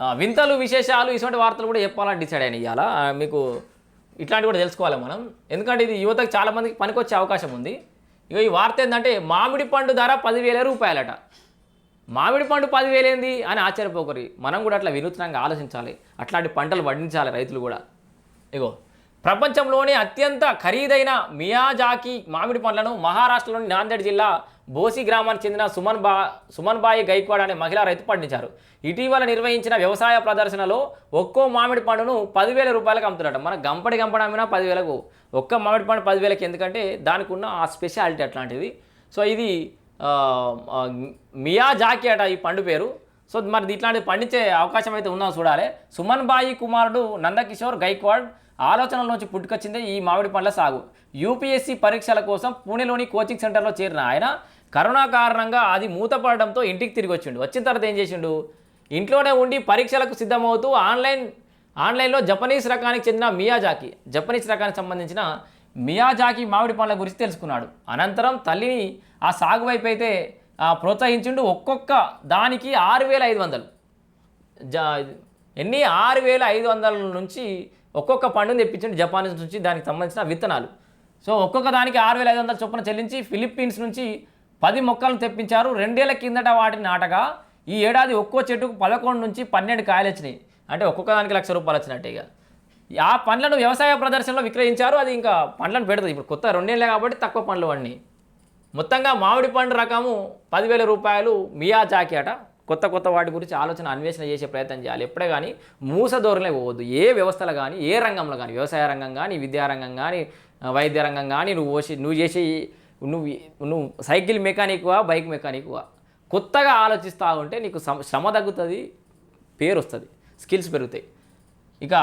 వింతలు విశేషాలు ఇటువంటి వార్తలు కూడా చెప్పాలని డిసైడ్ అయిన ఇవాళ. మీకు ఇట్లాంటివి కూడా తెలుసుకోవాలి మనం. ఎందుకంటే ఇది యువతకు చాలామందికి పనికొచ్చే అవకాశం ఉంది. ఇక ఈ వార్త ఏంటంటే మామిడి పండు ధర పదివేల రూపాయలట. మామిడి పండు పదివేలేంది అని ఆశ్చర్యపోకరి. మనం కూడా అట్లా వినూత్నంగా ఆలోచించాలి. అట్లాంటి పంటలు పండించాలి రైతులు కూడా. ఇగో ప్రపంచంలోనే అత్యంత ఖరీదైన మియాజాకి మామిడి పండ్లను మహారాష్ట్రలోని నాందేడ్ జిల్లా బోసి గ్రామానికి చెందిన సుమన్ బా సుమన్ బాయి గైక్వాడ్ అనే మహిళా రైతు పండించారు. ఇటీవల నిర్వహించిన వ్యవసాయ ప్రదర్శనలో ఒక్కో మామిడి పండును పదివేల రూపాయలకు అమ్ముతున్నాడు మన గంపడి గంపడి అమ్మినా పదివేలకు ఒక్క మామిడి పండు పదివేలకి ఎందుకంటే దానికి ఉన్న ఆ స్పెషాలిటీ అట్లాంటిది. సో ఇది మియాజాకి అట ఈ పండు పేరు. సో మరి ఇట్లాంటివి పండించే అవకాశం అయితే ఉందో చూడాలి. సుమన్ బాయి కుమారుడు నందకిషోర్ గైక్వాడ్ ఆలోచనలోంచి పుట్టుకొచ్చిందే ఈ మామిడి పండ్ల సాగు. యూపీఎస్సీ పరీక్షల కోసం పూణేలోని కోచింగ్ సెంటర్లో చేరిన ఆయన కరోనా కారణంగా అది మూతపడడంతో ఇంటికి తిరిగి వచ్చిండు. వచ్చిన తర్వాత ఏం చేసిండు? ఇంట్లోనే ఉండి పరీక్షలకు సిద్ధమవుతూ ఆన్లైన్ ఆన్లైన్లో జపనీస్ రకానికి చెందిన మియాజాకి జపనీస్ రకానికి సంబంధించిన మియాజాకి మామిడి పండ్ల గురించి తెలుసుకున్నాడు. అనంతరం తల్లిని ఆ సాగు వైపు అయితే ప్రోత్సహించిండు ఒక్కొక్క దానికి ఆరు వేల ఐదు వందలు. జా ఎన్ని ఆరు వేల ఐదు వందల నుంచి ఒక్కొక్క పండుని తెప్పించండి జపాన్ నుంచి దానికి సంబంధించిన విత్తనాలు. సో ఒక్కొక్క దానికి ఆరు వేల ఐదు వందల చొప్పున చెల్లించి ఫిలిప్పీన్స్ నుంచి పది మొక్కలను తెప్పించారు. రెండేళ్ళ కిందట వాటిని నాటగా ఈ ఏడాది ఒక్కో చెట్టుకు పదకొండు నుంచి పన్నెండు కాయలు వచ్చినాయి అంటే ఒక్కొక్క దానికి లక్ష రూపాయలు వచ్చినట్టే ఇక. ఆ పండ్లను వ్యవసాయ ప్రదర్శనలో విక్రయించారు. అది ఇంకా పండ్లను పెడుతుంది. ఇప్పుడు కొత్త రెండేళ్ళే కాబట్టి తక్కువ పండ్లు అన్నీ మొత్తంగా మామిడి పండు రకము పదివేల రూపాయలు మియాజాకి అట. కొత్త కొత్త వాటి గురించి ఆలోచన అన్వేషణ చేసే ప్రయత్నం చేయాలి. ఎప్పుడే కానీ మూస ధోరణిలో పోవద్దు. ఏ వ్యవస్థలో కానీ ఏ రంగంలో కానీ వ్యవసాయ రంగం కానీ విద్యారంగం కానీ వైద్య రంగం కానీ నువ్వు పోసి నువ్వు చేసే నువ్వు నువ్వు సైకిల్ మెకానిక్వా బైక్ మెకానిక్వా? కొత్తగా ఆలోచిస్తూ ఉంటే నీకు శ్రమ తగ్గుతుంది పేరు వస్తుంది స్కిల్స్ పెరుగుతాయి. ఇక